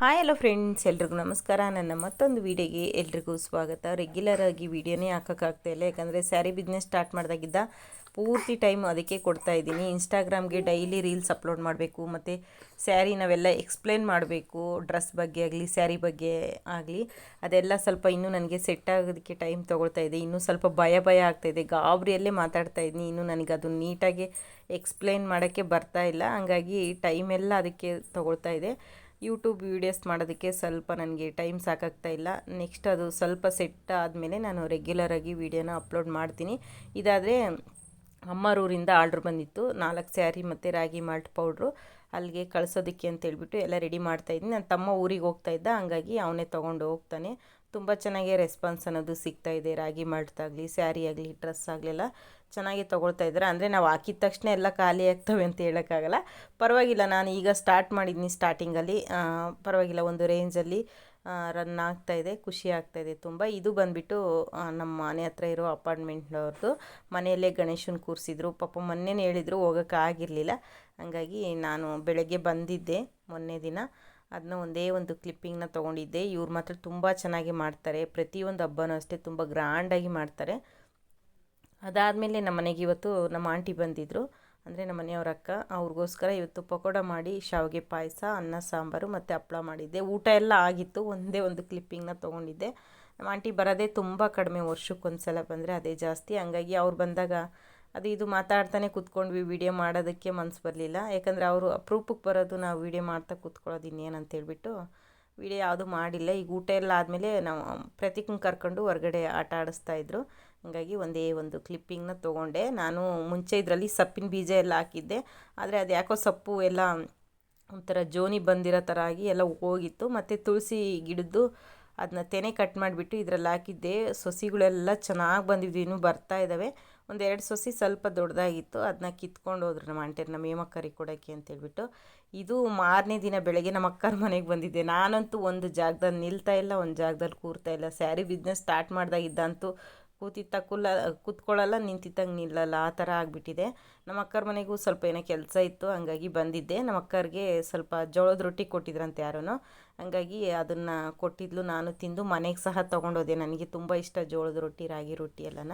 Hi, hello friends, ಎಲ್ರಿಗೂ ನಮಸ್ಕಾರ. ನನ್ನ ಮತ್ತೊಂದು ವೀಡಿಯೋಗೆ ಎಲ್ರಿಗೂ ಸ್ವಾಗತ. ರೆಗ್ಯುಲರ್ ಆಗಿ ವೀಡಿಯೋನೇ ಹಾಕೋಕ್ಕಾಗ್ತಾ ಇಲ್ಲ, ಯಾಕಂದರೆ ಸ್ಯಾರಿ ಬಿಸ್ನೆಸ್ ಸ್ಟಾರ್ಟ್ ಮಾಡಿದಾಗಿದ್ದ ಪೂರ್ತಿ ಟೈಮ್ ಅದಕ್ಕೆ ಕೊಡ್ತಾ ಇದ್ದೀನಿ. ಇನ್ಸ್ಟಾಗ್ರಾಮ್ಗೆ ಡೈಲಿ ರೀಲ್ಸ್ ಅಪ್ಲೋಡ್ ಮಾಡಬೇಕು, ಮತ್ತು ಸ್ಯಾರಿ ನಾವೆಲ್ಲ ಎಕ್ಸ್ಪ್ಲೇನ್ ಮಾಡಬೇಕು ಡ್ರೆಸ್ ಬಗ್ಗೆ ಆಗಲಿ ಸ್ಯಾರಿ ಬಗ್ಗೆ ಆಗಲಿ. ಅದೆಲ್ಲ ಸ್ವಲ್ಪ ಇನ್ನೂ ನನಗೆ ಸೆಟ್ ಆಗೋದಕ್ಕೆ ಟೈಮ್ ತೊಗೊಳ್ತಾ ಇದೆ. ಇನ್ನೂ ಸ್ವಲ್ಪ ಭಯ ಭಯ ಆಗ್ತಾಯಿದೆ ಗಾಬರಿಯಲ್ಲೇ ಮಾತಾಡ್ತಾ ಇದ್ದೀನಿ. ಇನ್ನೂ ನನಗೆ ಅದು ನೀಟಾಗಿ ಎಕ್ಸ್ಪ್ಲೇನ್ ಮಾಡೋಕ್ಕೆ ಬರ್ತಾ ಇಲ್ಲ. ಹಂಗಾಗಿ ಟೈಮೆಲ್ಲ ಅದಕ್ಕೆ ತೊಗೊಳ್ತಾ ಇದೆ. ಯೂಟ್ಯೂಬ್ ವೀಡಿಯೋಸ್ ಮಾಡೋದಕ್ಕೆ ಸ್ವಲ್ಪ ನನಗೆ ಟೈಮ್ ಸಾಕಾಗ್ತಾ ಇಲ್ಲ. ನೆಕ್ಸ್ಟ್ ಅದು ಸ್ವಲ್ಪ ಸೆಟ್ ಆದಮೇಲೆ ನಾನು ರೆಗ್ಯುಲರಾಗಿ ವೀಡಿಯೋನ ಅಪ್ಲೋಡ್ ಮಾಡ್ತೀನಿ. ಇದಾದರೆ ಅಮ್ಮರೂರಿಂದ ಆರ್ಡ್ರ್ ಬಂದಿತ್ತು. ನಾಲ್ಕು ಸ್ಯಾರಿ ಮತ್ತು ರಾಗಿ ಮಾಲ್ಟ್ ಪೌಡ್ರು. ಅಲ್ಲಿಗೆ ಕಳಿಸೋದಕ್ಕೆ ಅಂತ ಹೇಳ್ಬಿಟ್ಟು ಎಲ್ಲ ರೆಡಿ ಮಾಡ್ತಾಯಿದ್ದೀನಿ ನನ್ನ ತಮ್ಮ ಊರಿಗೆ ಹೋಗ್ತಾ ಇದ್ದ, ಹಂಗಾಗಿ ಅವನೇ ತೊಗೊಂಡು ಹೋಗ್ತಾನೆ. ತುಂಬ ಚೆನ್ನಾಗಿ ರೆಸ್ಪಾನ್ಸ್ ಅನ್ನೋದು ಸಿಗ್ತಾ ಇದೆ. ರಾಗಿ ಮಾಡ್ತಾಗಲಿ ಸ್ಯಾರಿ ಆಗಲಿ ಡ್ರೆಸ್ ಆಗಲಿಲ್ಲ ಚೆನ್ನಾಗಿ ತೊಗೊಳ್ತಾ ಇದ್ದಾರೆ. ಅಂದರೆ ನಾವು ಹಾಕಿದ ತಕ್ಷಣ ಎಲ್ಲ ಖಾಲಿ ಆಗ್ತವೆ ಅಂತ ಹೇಳೋಕ್ಕಾಗಲ್ಲ. ಪರವಾಗಿಲ್ಲ, ನಾನು ಈಗ ಸ್ಟಾರ್ಟ್ ಮಾಡಿದ್ದೀನಿ ಸ್ಟಾರ್ಟಿಂಗಲ್ಲಿ ಪರವಾಗಿಲ್ಲ, ಒಂದು ರೇಂಜಲ್ಲಿ ರನ್ ಆಗ್ತಾ ಇದೆ, ಖುಷಿ ಆಗ್ತಾ ಇದೆ ತುಂಬ. ಇದು ಬಂದುಬಿಟ್ಟು ನಮ್ಮ ಮನೆ ಹತ್ರ ಇರೋ ಅಪಾರ್ಟ್ಮೆಂಟ್ನವ್ರದ್ದು ಮನೆಯಲ್ಲೇ ಗಣೇಶನ ಕೂರಿಸಿದ್ರು. ಪಾಪ ಮೊನ್ನೆನೇ ಹೇಳಿದರು ಹೋಗೋಕ್ಕಾಗಿರಲಿಲ್ಲ ಹಾಗಾಗಿ ನಾನು ಬೆಳಗ್ಗೆ ಬಂದಿದ್ದೆ ಮೊನ್ನೆ ದಿನ. ಅದನ್ನ ಒಂದೇ ಒಂದು ಕ್ಲಿಪ್ಪಿಂಗ್ನ ತೊಗೊಂಡಿದ್ದೆ. ಇವ್ರು ಮಾತ್ರ ತುಂಬ ಚೆನ್ನಾಗಿ ಮಾಡ್ತಾರೆ. ಪ್ರತಿಯೊಂದು ಹಬ್ಬನೂ ಅಷ್ಟೇ ತುಂಬ ಗ್ರ್ಯಾಂಡಾಗಿ ಮಾಡ್ತಾರೆ. ಅದಾದಮೇಲೆ ನಮ್ಮ ಮನೆಗೆ ಇವತ್ತು ನಮ್ಮ ಆಂಟಿ ಬಂದಿದ್ದರು ಅಂದರೆ ನಮ್ಮ ಮನೆಯವ್ರ ಅಕ್ಕ. ಅವ್ರಿಗೋಸ್ಕರ ಇವತ್ತು ಪಕೋಡ ಮಾಡಿ ಶಾವಿಗೆ ಪಾಯಸ, ಅನ್ನ, ಸಾಂಬಾರು ಮತ್ತು ಹಪ್ಪಳ ಮಾಡಿದ್ದೆ. ಊಟ ಎಲ್ಲ ಆಗಿತ್ತು. ಒಂದೇ ಒಂದು ಕ್ಲಿಪ್ಪಿಂಗ್ನ ತೊಗೊಂಡಿದ್ದೆ. ನಮ್ಮ ಆಂಟಿ ಬರೋದೇ ತುಂಬ ಕಡಿಮೆ ವರ್ಷಕ್ಕೊಂದು ಸಲ ಬಂದರೆ ಅದೇ ಜಾಸ್ತಿ. ಹಂಗಾಗಿ ಅವ್ರು ಬಂದಾಗ ಅದು ಇದು ಮಾತಾಡ್ತಾನೆ ಕೂತ್ಕೊಂಡ್ವಿ ವೀಡಿಯೋ ಮಾಡೋದಕ್ಕೆ ಮನಸ್ಸು ಬರಲಿಲ್ಲ. ಯಾಕಂದರೆ ಅವರು ಅಪ್ರೂಪಕ್ಕೆ ಬರೋದು ನಾವು ವೀಡಿಯೋ ಮಾಡ್ತಾ ಕೂತ್ಕೊಳ್ಳೋದು ಇನ್ನೇನಂತ ಅಂತೇಳ್ಬಿಟ್ಟು ವೀಡಿಯೋ ಯಾವುದು ಮಾಡಿಲ್ಲ. ಈಗ ಊಟ ಎಲ್ಲ ಆದಮೇಲೆ ನಾವು ಪ್ರತೀಕನ ಕರ್ಕೊಂಡು ಹೊರಗಡೆ ಆಟ ಆಡಿಸ್ತಾ ಇದ್ರು. ಹಾಗಾಗಿ ಒಂದೇ ಒಂದು ಕ್ಲಿಪ್ಪಿಂಗ್ನ ತೊಗೊಂಡೆ. ನಾನು ಮುಂಚೆ ಇದರಲ್ಲಿ ಸಪ್ಪಿನ ಬೀಜ ಎಲ್ಲ ಹಾಕಿದ್ದೆ. ಆದರೆ ಅದು ಯಾಕೋ ಸೊಪ್ಪು ಎಲ್ಲ ಒಂಥರ ಜೋನಿ ಬಂದಿರೋ ಥರ ಆಗಿ ಎಲ್ಲ ಹೋಗಿತ್ತು. ಮತ್ತು ತುಳಸಿ ಗಿಡದ್ದು ಅದನ್ನ ತೆನೆ ಕಟ್ ಮಾಡಿಬಿಟ್ಟು ಇದರಲ್ಲಿ ಹಾಕಿದ್ದೆ. ಸೊಸಿಗಳೆಲ್ಲ ಚೆನ್ನಾಗಿ ಬಂದಿದ್ವಿ ಇನ್ನೂ ಬರ್ತಾ ಇದ್ದಾವೆ. ಒಂದೆರಡು ಸೊಸಿ ಸ್ವಲ್ಪ ದೊಡ್ಡದಾಗಿತ್ತು. ಅದನ್ನ ಕಿತ್ಕೊಂಡು ಹೋದ್ರು ನಮ್ಮ ಆಂಟಿಯರು ನಮ್ಮ ಏಮಕ್ಕರಿಗೆ ಕೊಡೋಕ್ಕೆ ಅಂತೇಳ್ಬಿಟ್ಟು. ಇದು ಮಾರನೇ ದಿನ ಬೆಳಗ್ಗೆ ನಮ್ಮ ಅಕ್ಕರ ಮನೆಗೆ ಬಂದಿದ್ದೆ. ನಾನಂತೂ ಒಂದು ಜಾಗದಲ್ಲಿ ನಿಲ್ತಾ ಇಲ್ಲ, ಒಂದು ಜಾಗದಲ್ಲಿ ಕೂರ್ತಾ ಇಲ್ಲ. ಸ್ಯಾರಿ ಬಿಸ್ನೆಸ್ ಸ್ಟಾರ್ಟ್ ಮಾಡ್ದಾಗಿದ್ದಂತೂ ಕೂತಿದ್ದ ಕುಲ್ಲ ಕೂತ್ಕೊಳ್ಳಲ್ಲ ನಿಂತಿದ್ದಂಗೆ ನಿಲ್ಲಲ್ಲ. ಆ ಥರ ಆಗಿಬಿಟ್ಟಿದೆ. ನಮ್ಮ ಅಕ್ಕರ ಮನೆಗೂ ಸ್ವಲ್ಪ ಏನೋ ಕೆಲಸ ಇತ್ತು. ಹಂಗಾಗಿ ಬಂದಿದ್ದೆ. ನಮ್ಮ ಅಕ್ಕರಿಗೆ ಸ್ವಲ್ಪ ಜೋಳದ ರೊಟ್ಟಿ ಕೊಟ್ಟಿದ್ರಂತೆ ಯಾರೂ ಹಂಗಾಗಿ ಅದನ್ನು ಕೊಟ್ಟಿದ್ಲು. ನಾನು ತಿಂದು ಮನೆಗೆ ಸಹ ತೊಗೊಂಡೋದೆ. ನನಗೆ ತುಂಬ ಇಷ್ಟ ಜೋಳದ ರೊಟ್ಟಿ, ರಾಗಿ ರೊಟ್ಟಿ ಎಲ್ಲನ.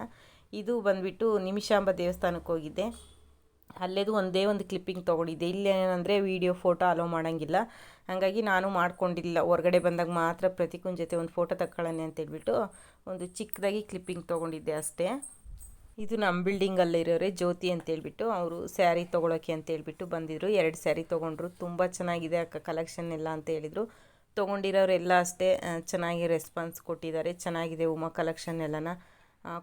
ಇದು ಬಂದುಬಿಟ್ಟು ನಿಮಿಷಾಂಬ ದೇವಸ್ಥಾನಕ್ಕೆ ಹೋಗಿದ್ದೆ ಅಲ್ಲೇದು ಒಂದೇ ಒಂದು ಕ್ಲಿಪ್ಪಿಂಗ್ ತೊಗೊಂಡಿದ್ದೆ. ಇಲ್ಲೇನಂದರೆ ವೀಡಿಯೋ ಫೋಟೋ ಅಲೋ ಮಾಡೋಂಗಿಲ್ಲ. ಹಾಗಾಗಿ ನಾನು ಮಾಡ್ಕೊಂಡಿಲ್ಲ. ಹೊರಗಡೆ ಬಂದಾಗ ಮಾತ್ರ ಪ್ರತಿಕುನ್ ಜೊತೆ ಒಂದು ಫೋಟೋ ತಗೊಳ್ಳೋಣ ಅಂತೇಳ್ಬಿಟ್ಟು ಒಂದು ಚಿಕ್ಕದಾಗಿ ಕ್ಲಿಪ್ಪಿಂಗ್ ತೊಗೊಂಡಿದ್ದೆ ಅಷ್ಟೇ. ಇದು ನಮ್ಮ ಬಿಲ್ಡಿಂಗಲ್ಲಿರೋರೆ ಜ್ಯೋತಿ ಅಂತೇಳ್ಬಿಟ್ಟು ಅವರು ಸ್ಯಾರಿ ತೊಗೊಳೋಕೆ ಅಂತೇಳ್ಬಿಟ್ಟು ಬಂದಿದ್ರು. ಎರಡು ಸ್ಯಾರಿ ತೊಗೊಂಡ್ರು. ತುಂಬ ಚೆನ್ನಾಗಿದೆ ಅಕ್ಕ ಕಲೆಕ್ಷನ್ ಎಲ್ಲ ಅಂತ ಹೇಳಿದರು. ತೊಗೊಂಡಿರೋರೆಲ್ಲ ಅಷ್ಟೇ ಚೆನ್ನಾಗಿ ರೆಸ್ಪಾನ್ಸ್ ಕೊಟ್ಟಿದ್ದಾರೆ. ಚೆನ್ನಾಗಿದೆ ಉಮಾ ಕಲೆಕ್ಷನ್ ಎಲ್ಲನ.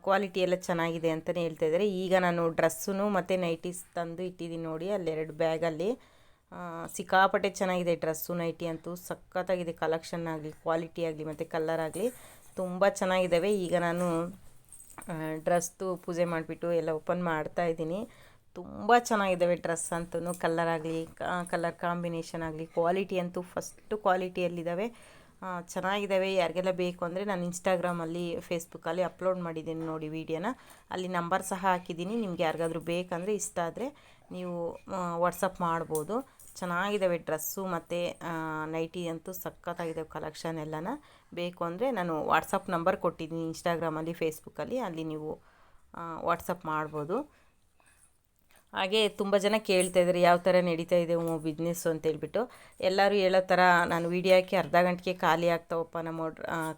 ಕ್ವಾಲಿಟಿ ಎಲ್ಲ ಚೆನ್ನಾಗಿದೆ ಅಂತಲೇ ಹೇಳ್ತಾ ಇದ್ದಾರೆ. ಈಗ ನಾನು ಡ್ರೆಸ್ಸುನು ಮತ್ತು ನೈಟೀಸ್ ತಂದು ಇಟ್ಟಿದ್ದೀನಿ ನೋಡಿ, ಅಲ್ಲೆರಡು ಬ್ಯಾಗಲ್ಲಿ ಸಿಕ್ಕಾಪಟ್ಟೆ ಚೆನ್ನಾಗಿದೆ ಡ್ರೆಸ್ಸು ನೈಟಿ ಅಂತೂ ಸಖತ್ತಾಗಿದೆ ಕಲೆಕ್ಷನ್ ಆಗಲಿ ಕ್ವಾಲಿಟಿ ಆಗಲಿ ಮತ್ತು ಕಲ್ಲರ್ ಆಗಲಿ. ತುಂಬ ಚೆನ್ನಾಗಿದ್ದಾವೆ ಈಗ ನಾನು ಡ್ರೆಸ್ದು ಪೂಜೆ ಮಾಡಿಬಿಟ್ಟು ಎಲ್ಲ ಓಪನ್ ಮಾಡ್ತಾ ಇದ್ದೀನಿ. ತುಂಬ ಚೆನ್ನಾಗಿದ್ದಾವೆ ಡ್ರೆಸ್ ಅಂತೂ ಕಲ್ಲರ್ ಆಗಲಿ ಕಲರ್ ಕಾಂಬಿನೇಷನ್ ಆಗಲಿ ಕ್ವಾಲಿಟಿ ಅಂತೂ ಫಸ್ಟು ಕ್ವಾಲಿಟಿಯಲ್ಲಿದ್ದಾವೆ ಚೆನ್ನಾಗಿದ್ದಾವೆ ಯಾರಿಗೆಲ್ಲ ಬೇಕು ಅಂದರೆ ನಾನು ಇನ್ಸ್ಟಾಗ್ರಾಮಲ್ಲಿ ಫೇಸ್ಬುಕ್ಕಲ್ಲಿ ಅಪ್ಲೋಡ್ ಮಾಡಿದ್ದೀನಿ ನೋಡಿ ವೀಡಿಯೋನ ಅಲ್ಲಿ ನಂಬರ್ ಸಹ ಹಾಕಿದ್ದೀನಿ, ನಿಮ್ಗೆ ಯಾರಿಗಾದ್ರೂ ಬೇಕಂದರೆ ಇಷ್ಟ ಆದರೆ ನೀವು ವಾಟ್ಸಪ್ ಮಾಡ್ಬೋದು. ಚೆನ್ನಾಗಿದ್ದಾವೆ ಡ್ರೆಸ್ಸು ಮತ್ತು ನೈಟಿ ಅಂತೂ ಸಖತ್ತಾಗಿದ್ದಾವೆ ಕಲೆಕ್ಷನ್ ಎಲ್ಲನ. ಬೇಕು ಅಂದರೆ ನಾನು ವಾಟ್ಸಪ್ ನಂಬರ್ ಕೊಟ್ಟಿದ್ದೀನಿ ಇನ್ಸ್ಟಾಗ್ರಾಮಲ್ಲಿ ಫೇಸ್ಬುಕ್ಕಲ್ಲಿ ಅಲ್ಲಿ. ನೀವು ವಾಟ್ಸಪ್ ಮಾಡ್ಬೋದು. ಹಾಗೆ ತುಂಬ ಜನ ಕೇಳ್ತಾ ಇದ್ದಾರೆ ಯಾವ ಥರ ನಡೀತಾ ಇದೆ ಬಿಸ್ನೆಸ್ಸು ಅಂತೇಳ್ಬಿಟ್ಟು ಎಲ್ಲರೂ ಹೇಳೋ ಥರ ನಾನು ವೀಡಿಯೋ ಹಾಕಿ ಅರ್ಧ ಗಂಟೆಗೆ ಖಾಲಿ ಆಗ್ತಾವಪ್ಪ ನಮ್ಮ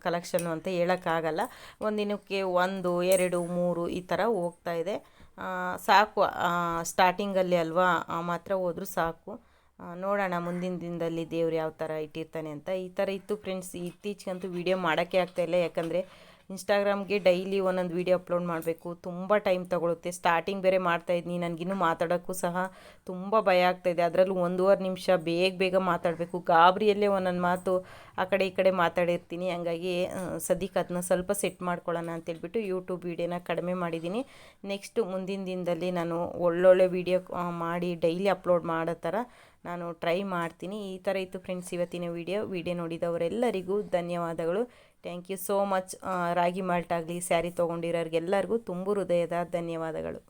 ಕಲೆಕ್ಷನ್ನು ಅಂತ ಹೇಳೋಕ್ಕಾಗಲ್ಲ ಒಂದಿನಕ್ಕೆ ಒಂದು ಎರಡು, ಮೂರು ಈ ಥರ ಹೋಗ್ತಾ ಇದೆ. ಸಾಕು ಸ್ಟಾರ್ಟಿಂಗಲ್ಲಿ ಅಲ್ವಾ ಮಾತ್ರ ಹೋದರೂ ಸಾಕು. ನೋಡೋಣ ಮುಂದಿನ ದಿನದಲ್ಲಿ ದೇವ್ರು ಯಾವ ಥರ ಇಟ್ಟಿರ್ತಾನೆ ಅಂತ. ಈ ಥರ ಇತ್ತು ಫ್ರೆಂಡ್ಸ್ ಇತ್ತೀಚೆಗಂತೂ ವೀಡಿಯೋ ಮಾಡೋಕ್ಕೆ ಆಗ್ತಾಯಿಲ್ಲ ಯಾಕಂದರೆ ಇನ್ಸ್ಟಾಗ್ರಾಮ್ಗೆ ಡೈಲಿ ಒಂದೊಂದು ವೀಡಿಯೋ ಅಪ್ಲೋಡ್ ಮಾಡಬೇಕು. ತುಂಬ ಟೈಮ್ ತಗೊಳುತ್ತೆ. ಸ್ಟಾರ್ಟಿಂಗ್ ಬೇರೆ ಮಾಡ್ತಾಯಿದ್ದೀನಿ ನನಗಿನ್ನೂ ಮಾತಾಡೋಕ್ಕೂ ಸಹ ತುಂಬ ಭಯ ಆಗ್ತಾಯಿದೆ. ಅದರಲ್ಲೂ ಒಂದೂವರೆ ನಿಮಿಷ ಬೇಗ ಬೇಗ ಮಾತಾಡಬೇಕು. ಗಾಬರಿಯಲ್ಲೇ ಒಂದೊಂದು ಮಾತು ಆ ಕಡೆ ಈ ಕಡೆ ಮಾತಾಡಿರ್ತೀನಿ. ಹಂಗಾಗಿ ಸದ್ಯಕ್ಕೆ ಅದನ್ನ ಸ್ವಲ್ಪ ಸೆಟ್ ಮಾಡ್ಕೊಳ್ಳೋಣ ಅಂತೇಳ್ಬಿಟ್ಟು ಯೂಟ್ಯೂಬ್ ವೀಡಿಯೋನ ಕಡಿಮೆ ಮಾಡಿದ್ದೀನಿ. ನೆಕ್ಸ್ಟು ಮುಂದಿನ ದಿನದಲ್ಲಿ ನಾನು ಒಳ್ಳೊಳ್ಳೆ ವೀಡಿಯೋ ಮಾಡಿ ಡೈಲಿ ಅಪ್ಲೋಡ್ ಮಾಡೋ ಥರ ನಾನು ಟ್ರೈ ಮಾಡ್ತೀನಿ. ಈ ಥರ ಇತ್ತು ಫ್ರೆಂಡ್ಸ್ ಇವತ್ತಿನ ವಿಡಿಯೋ ವೀಡಿಯೋ ನೋಡಿದವರೆಲ್ಲರಿಗೂ ಧನ್ಯವಾದಗಳು. Thank you so much ragi malt ಆಗಲಿ ಸ್ಯಾರಿ ತೊಗೊಂಡಿರೋರಿಗೆಲ್ಲರಿಗೂ ತುಂಬ ಹೃದಯದ ಧನ್ಯವಾದಗಳು.